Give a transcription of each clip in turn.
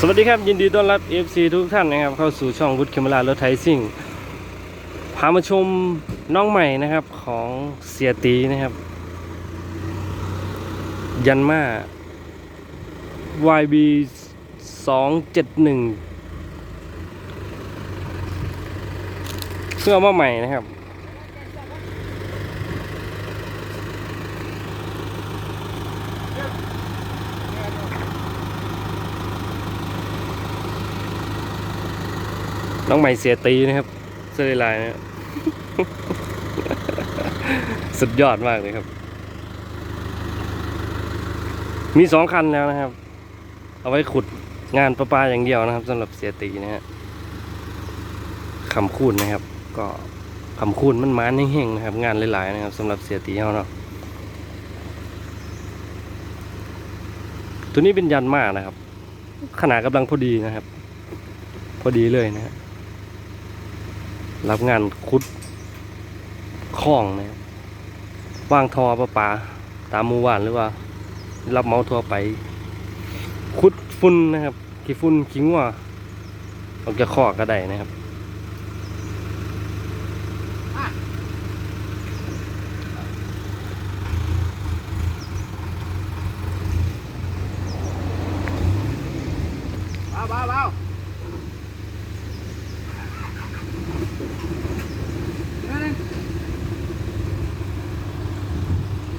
สวัสดีครับ ยินดีต้อนรับ FC ทุกท่านนะครับ เข้าสู่ช่องวุฒิเคมรารถไทยซิ่งพามาชมน้องใหม่นะครับของเสียตีนะครับ ยันมา YB 271เพื่อมาใหม่นะครับ น้องใหม่เสียตีนะครับ เสื้อลายๆนะสุดยอดมากเลยครับ มีสองคันแล้วนะครับ เอาไว้ขุดงานประปาอย่างเดียวนะครับสำหรับเสียตีนะฮะคำคูณนะครับ ก็คำคูณมันมานแห้งๆนะครับ งานหลายๆนะครับสำหรับเสียตีเขาเนาะตัวนี้เป็นยันมากนะครับ ขนาดกำลังพอดีนะครับ พอดีเลยนะฮะ รับงานคุดคลองนะครับว่างทอประปา ตามหมู่บ้านหรือว่า รับเมาทั่วไป คุดฝุ่นนะครับ ขี้ฝุ่นขี้งัวออกจากคอกก็ได้นะครับเบาเบาเบาอันนึง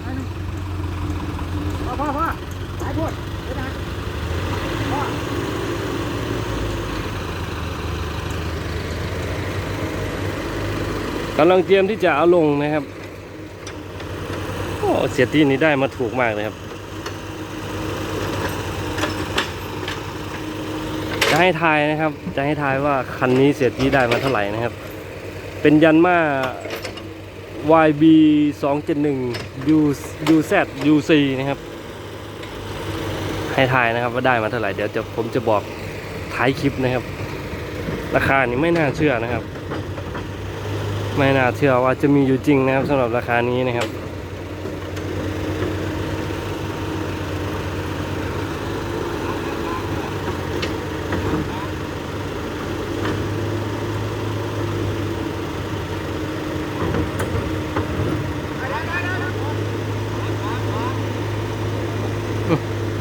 อันนึงพอพอพอหายพูดเดี๋ยวนะพอ กำลังเตรียมที่จะเอาลงนะครับโอ้เสียตีนี้ได้มาถูกมากเลยครับ จะให้ทายนะครับ จะให้ทายว่าคันนี้เสียตีได้มาเท่าไหร่นะครับ เป็นยันมา YB 271 U UZ UC นะครับ ให้ทายนะครับ ว่าได้มาเท่าไหร่เดี๋ยวจะผมจะบอกท้ายคลิปนะครับ ราคานี้ไม่น่าเชื่อนะครับ ไม่น่าเชื่อว่าจะมีอยู่จริงนะครับสำหรับราคานี้นะครับ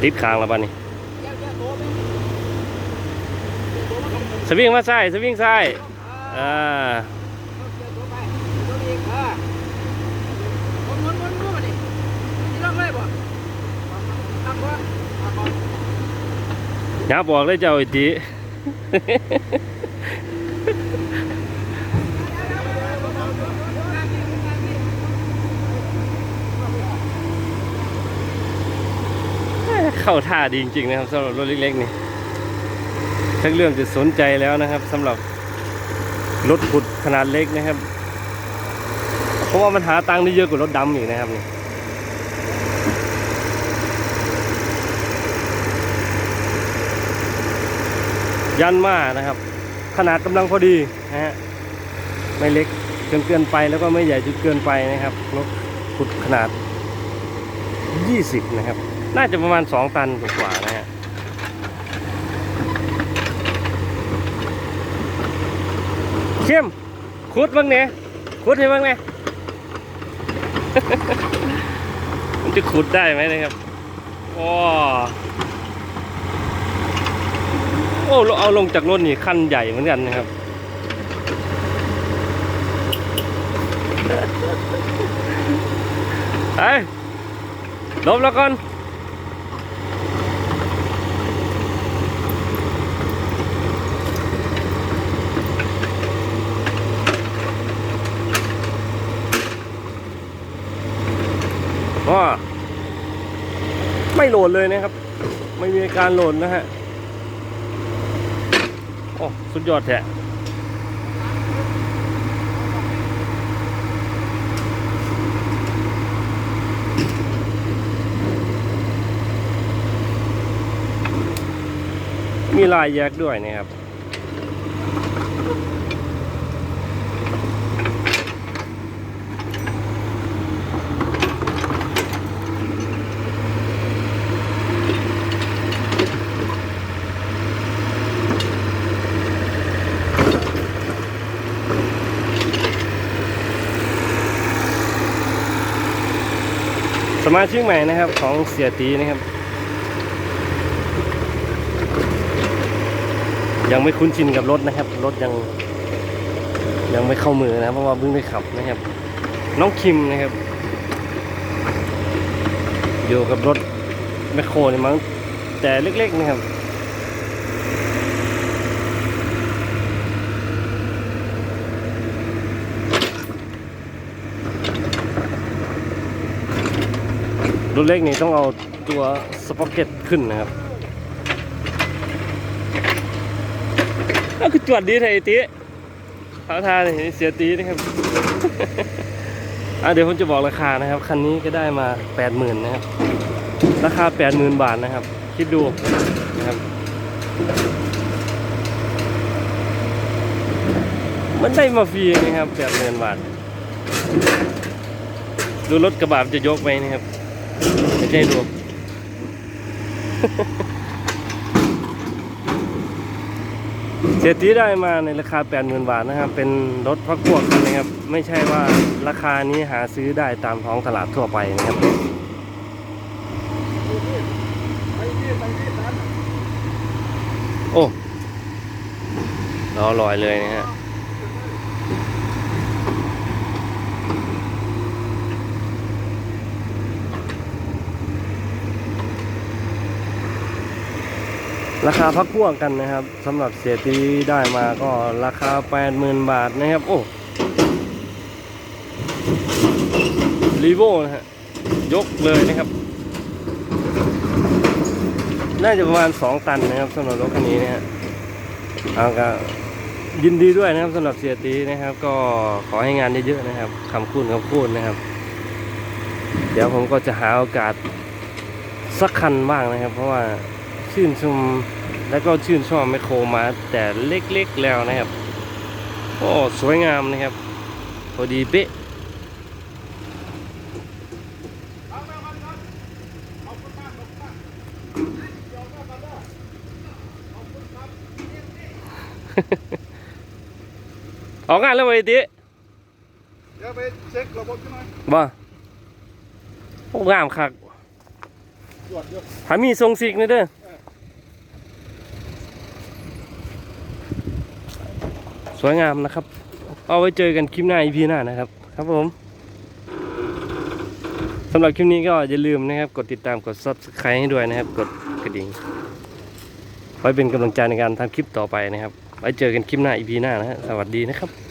ติดคางแล้วป่ะนี่สวิงมาใส่สวิงใส่อ่าเดี๋ยวโตไปโตอีกเออหมุนหมุนหมุนมาดินี่ลอเลยบ่ทำบ่ทำบ่อย่าบอกเลยเจ้าไอ้จี เข้าท่าดีจริงๆนะครับสำหรับรถเล็กๆนี่ทั้งเรื่องจะสนใจแล้วนะครับสำหรับรถขุดขนาดเล็กนะครับ เพราะว่ามันหาตังค์ได้เยอะกว่ารถดำอีกนะครับนี่ยันมานะครับ ขนาดกำลังพอดีนะฮะไม่เล็กจนเกินไปแล้วก็ไม่ใหญ่จนเกินไปนะครับรถขุดขนาด 20 นะครับ น่าจะประมาณ2ตันกว่าๆนะฮะเข้มขุดบ้างเนี่ยขุดให้บ้างเนี่ยมันจะขุดได้ไหมนะครับว้โอ้เอาลงจากรถนี่คันใหญ่เหมือนกันนะครับไปหลบแล้วก่อน ก็ไม่โหลดเลยนะครับ ไม่มีการโหลดนะฮะโอ้สุดยอดแท้มีลายแยกด้วยนะครับ มาชิกใหม่นะครับของเสียตีนะครับ ยังไม่คุ้นชินกับรถนะครับ รถยัง ยังไม่เข้ามือนะเพราะว่าเพิ่งได้ขับนะครับ น้องคิมนะครับ อยู่กับรถแมคโครนี่มั้งแต่เล็กๆนะครับ รถเล็กนี่ต้องเอาตัวสป็อกเก็ตขึ้นนะครับก็คือจวดดีไทยตีท้าทายเสียตีนะครับอะเดี๋ยวผมจะบอกราคานะครับ คันนี้ก็ได้มา80,000นะครับ ราคา80,000บาทนะครับ คิดดูนะครับ มันได้มาฟรีนะครับ80,000บาท ดูรถกระบะมันจะยกไปนะครับ ไม่ใช่ดูเศรษฐีได้มาในราคา 80,000 บาทนะครับ เป็นรถพักพวกนนะครับ ไม่ใช่ว่าราคานี้หาซื้อได้ตามท้องตลาดทั่วไปนะครับโอ้ล้อลอยเลยนะฮะ ราคาพักพวกกันนะครับสำหรับเสียตีได้มาก็ราคา 80,000 บาทนะครับ โอ้รีโวนะฮะยกเลยนะครับ น่าจะประมาณ 2 ตันนะครับสำหรับรถคันนี้นะฮะเอาก็ยินดีด้วยนะครับสำหรับเสียตีนะครับ ก็ขอให้งานเยอะๆนะครับคำพูดคำพูดนะครับ เดี๋ยวผมก็จะหาโอกาสสักคันบ้างนะครับ เพราะว่าชื่นชม และก็ชื่นชอบไมคโครมาแต่เล็กๆแล้วนะครับโอ้สวยงามนะครับพอดีเป๊ะเอาไปเอาไปเอาคนมากขอบคุณมากยอมรับกันเด้อขอบคุณครับออกงานแล้วไอ้ติเดี๋ยวไปเช็คระบบกันหน่อยบ่โอ้งามคักตรวจเยอะหามีทรงสิกนี่เด้อ สวยงามนะครับ เอาไว้เจอกันคลิปหน้าอีพีหน้านะครับ ครับผมสำหรับคลิปนี้ก็อย่าลืมนะครับ กดติดตามกด Subscribe ให้ด้วยนะครับ กดกระดิ่งไว้เป็นกำลังใจในการทำคลิปต่อไปนะครับ ไว้เจอกันคลิปหน้าอีพีหน้านะฮะสวัสดีนะครับ